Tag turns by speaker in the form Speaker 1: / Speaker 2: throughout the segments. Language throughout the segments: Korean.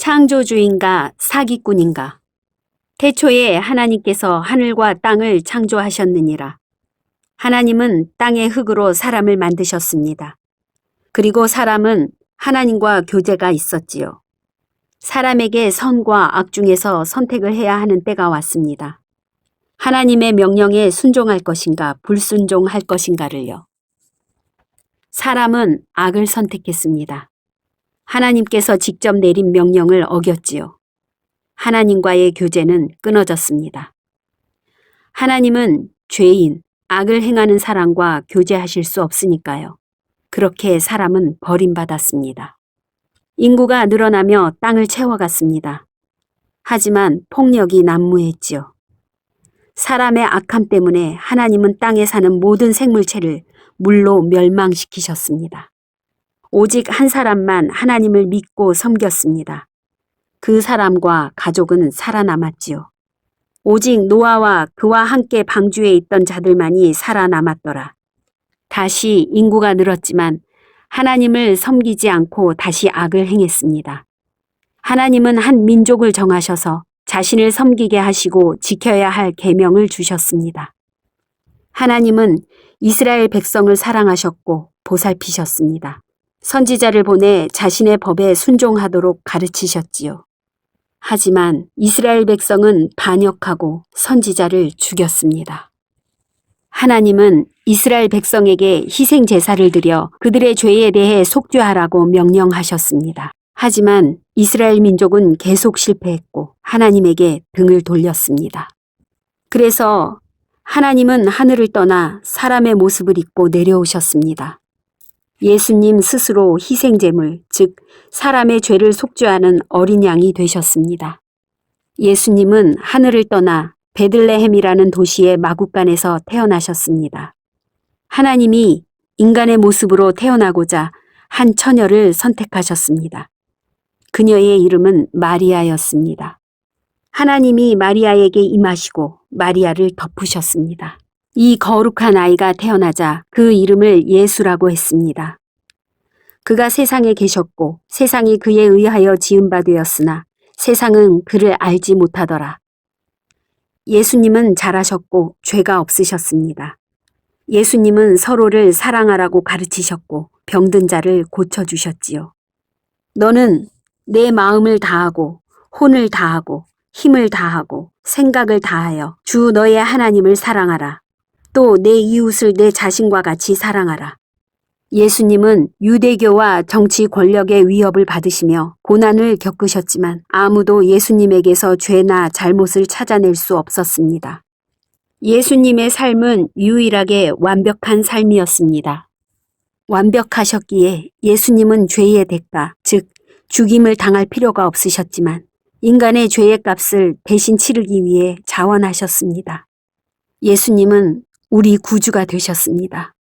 Speaker 1: 창조주인가 사기꾼인가? 태초에 하나님께서 하늘과 땅을 창조하셨느니라. 하나님은 땅의 흙으로 사람을 만드셨습니다. 그리고 사람은 하나님과 교제가 있었지요. 사람에게 선과 악 중에서 선택을 해야 하는 때가 왔습니다. 하나님의 명령에 순종할 것인가 불순종할 것인가를요. 사람은 악을 선택했습니다. 하나님께서 직접 내린 명령을 어겼지요. 하나님과의 교제는 끊어졌습니다. 하나님은 죄인, 악을 행하는 사람과 교제하실 수 없으니까요. 그렇게 사람은 버림받았습니다. 인구가 늘어나며 땅을 채워갔습니다. 하지만 폭력이 난무했지요. 사람의 악함 때문에 하나님은 땅에 사는 모든 생물체를 물로 멸망시키셨습니다. 오직 한 사람만 하나님을 믿고 섬겼습니다. 그 사람과 가족은 살아남았지요. 오직 노아와 그와 함께 방주에 있던 자들만이 살아남았더라. 다시 인구가 늘었지만 하나님을 섬기지 않고 다시 악을 행했습니다. 하나님은 한 민족을 정하셔서 자신을 섬기게 하시고 지켜야 할 계명을 주셨습니다. 하나님은 이스라엘 백성을 사랑하셨고 보살피셨습니다. 선지자를 보내 자신의 법에 순종하도록 가르치셨지요. 하지만 이스라엘 백성은 반역하고 선지자를 죽였습니다. 하나님은 이스라엘 백성에게 희생 제사를 드려 그들의 죄에 대해 속죄하라고 명령하셨습니다. 하지만 이스라엘 민족은 계속 실패했고 하나님에게 등을 돌렸습니다. 그래서 하나님은 하늘을 떠나 사람의 모습을 입고 내려오셨습니다. 예수님 스스로 희생제물, 즉 사람의 죄를 속죄하는 어린 양이 되셨습니다. 예수님은 하늘을 떠나 베들레헴이라는 도시의 마국간에서 태어나셨습니다. 하나님이 인간의 모습으로 태어나고자 한 처녀를 선택하셨습니다. 그녀의 이름은 마리아였습니다. 하나님이 마리아에게 임하시고 마리아를 덮으셨습니다. 이 거룩한 아이가 태어나자 그 이름을 예수라고 했습니다. 그가 세상에 계셨고 세상이 그에 의하여 지은 바 되었으나 세상은 그를 알지 못하더라. 예수님은 잘하셨고 죄가 없으셨습니다. 예수님은 서로를 사랑하라고 가르치셨고 병든 자를 고쳐주셨지요. 너는 내 마음을 다하고 혼을 다하고 힘을 다하고 생각을 다하여 주 너의 하나님을 사랑하라. 또 내 이웃을 내 자신과 같이 사랑하라. 예수님은 유대교와 정치 권력의 위협을 받으시며 고난을 겪으셨지만 아무도 예수님에게서 죄나 잘못을 찾아낼 수 없었습니다. 예수님의 삶은 유일하게 완벽한 삶이었습니다. 완벽하셨기에 예수님은 죄의 대가, 즉 죽임을 당할 필요가 없으셨지만 인간의 죄의 값을 대신 치르기 위해 자원하셨습니다. 예수님은 우리 구주가 되셨습니다.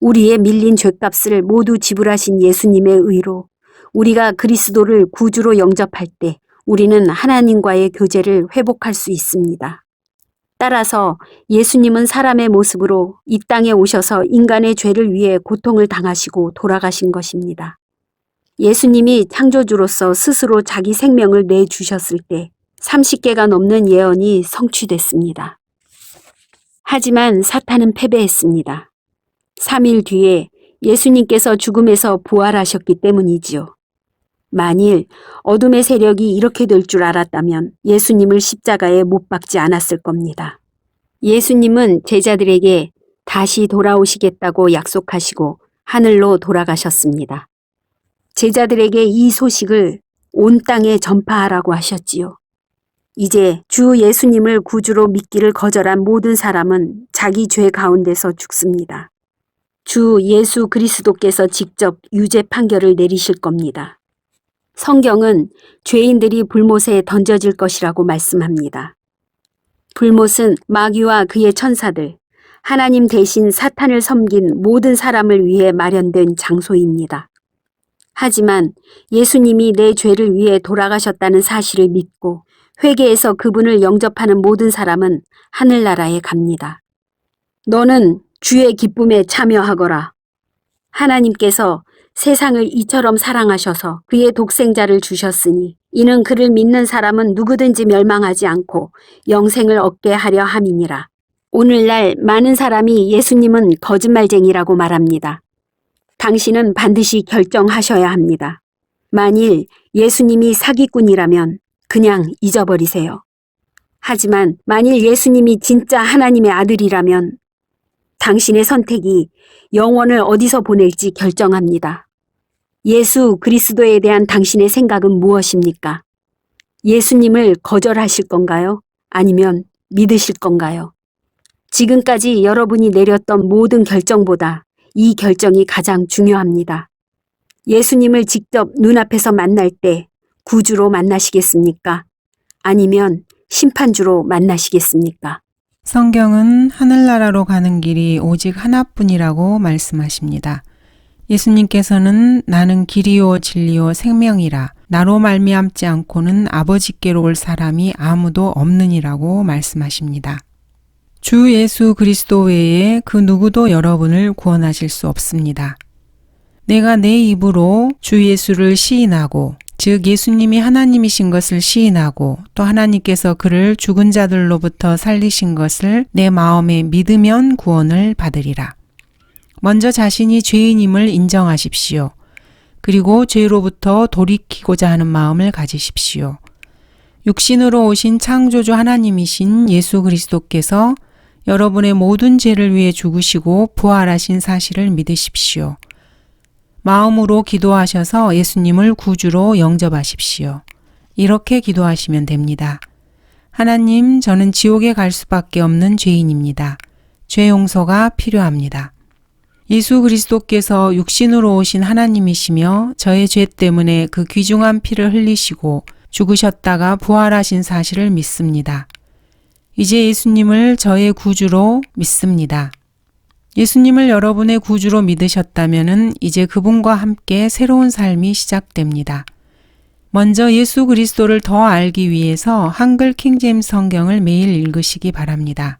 Speaker 1: 우리의 밀린 죄값을 모두 지불하신 예수님의 의로 우리가 그리스도를 구주로 영접할 때 우리는 하나님과의 교제를 회복할 수 있습니다. 따라서 예수님은 사람의 모습으로 이 땅에 오셔서 인간의 죄를 위해 고통을 당하시고 돌아가신 것입니다. 예수님이 창조주로서 스스로 자기 생명을 내주셨을 때 30개가 넘는 예언이 성취됐습니다. 하지만 사탄은 패배했습니다. 3일 뒤에 예수님께서 죽음에서 부활하셨기 때문이지요. 만일 어둠의 세력이 이렇게 될 줄 알았다면 예수님을 십자가에 못 박지 않았을 겁니다. 예수님은 제자들에게 다시 돌아오시겠다고 약속하시고 하늘로 돌아가셨습니다. 제자들에게 이 소식을 온 땅에 전파하라고 하셨지요. 이제 주 예수님을 구주로 믿기를 거절한 모든 사람은 자기 죄 가운데서 죽습니다. 주 예수 그리스도께서 직접 유죄 판결을 내리실 겁니다. 성경은 죄인들이 불못에 던져질 것이라고 말씀합니다. 불못은 마귀와 그의 천사들, 하나님 대신 사탄을 섬긴 모든 사람을 위해 마련된 장소입니다. 하지만 예수님이 내 죄를 위해 돌아가셨다는 사실을 믿고 회개해서 그분을 영접하는 모든 사람은 하늘나라에 갑니다. 너는 주의 기쁨에 참여하거라. 하나님께서 세상을 이처럼 사랑하셔서 그의 독생자를 주셨으니 이는 그를 믿는 사람은 누구든지 멸망하지 않고 영생을 얻게 하려 함이니라. 오늘날 많은 사람이 예수님은 거짓말쟁이라고 말합니다. 당신은 반드시 결정하셔야 합니다. 만일 예수님이 사기꾼이라면 그냥 잊어버리세요. 하지만 만일 예수님이 진짜 하나님의 아들이라면 당신의 선택이 영혼을 어디서 보낼지 결정합니다. 예수 그리스도에 대한 당신의 생각은 무엇입니까? 예수님을 거절하실 건가요? 아니면 믿으실 건가요? 지금까지 여러분이 내렸던 모든 결정보다 이 결정이 가장 중요합니다. 예수님을 직접 눈앞에서 만날 때 구주로 만나시겠습니까? 아니면 심판주로 만나시겠습니까?
Speaker 2: 성경은 하늘나라로 가는 길이 오직 하나뿐이라고 말씀하십니다. 예수님께서는 나는 길이요 진리요 생명이라 나로 말미암지 않고는 아버지께로 올 사람이 아무도 없느니라고 말씀하십니다. 주 예수 그리스도 외에 그 누구도 여러분을 구원하실 수 없습니다. 내가 내 입으로 주 예수를 시인하고 즉 예수님이 하나님이신 것을 시인하고 또 하나님께서 그를 죽은 자들로부터 살리신 것을 내 마음에 믿으면 구원을 받으리라. 먼저 자신이 죄인임을 인정하십시오. 그리고 죄로부터 돌이키고자 하는 마음을 가지십시오. 육신으로 오신 창조주 하나님이신 예수 그리스도께서 여러분의 모든 죄를 위해 죽으시고 부활하신 사실을 믿으십시오. 마음으로 기도하셔서 예수님을 구주로 영접하십시오. 이렇게 기도하시면 됩니다. 하나님, 저는 지옥에 갈 수밖에 없는 죄인입니다. 죄 용서가 필요합니다. 예수 그리스도께서 육신으로 오신 하나님이시며 저의 죄 때문에 그 귀중한 피를 흘리시고 죽으셨다가 부활하신 사실을 믿습니다. 이제 예수님을 저의 구주로 믿습니다. 예수님을 여러분의 구주로 믿으셨다면 이제 그분과 함께 새로운 삶이 시작됩니다. 먼저 예수 그리스도를 더 알기 위해서 한글 킹제임 성경을 매일 읽으시기 바랍니다.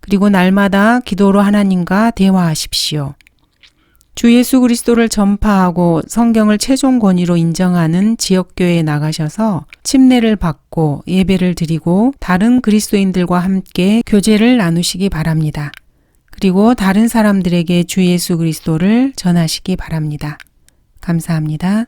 Speaker 2: 그리고 날마다 기도로 하나님과 대화하십시오. 주 예수 그리스도를 전파하고 성경을 최종 권위로 인정하는 지역교회에 나가셔서 침례를 받고 예배를 드리고 다른 그리스도인들과 함께 교제를 나누시기 바랍니다. 그리고 다른 사람들에게 주 예수 그리스도를 전하시기 바랍니다. 감사합니다.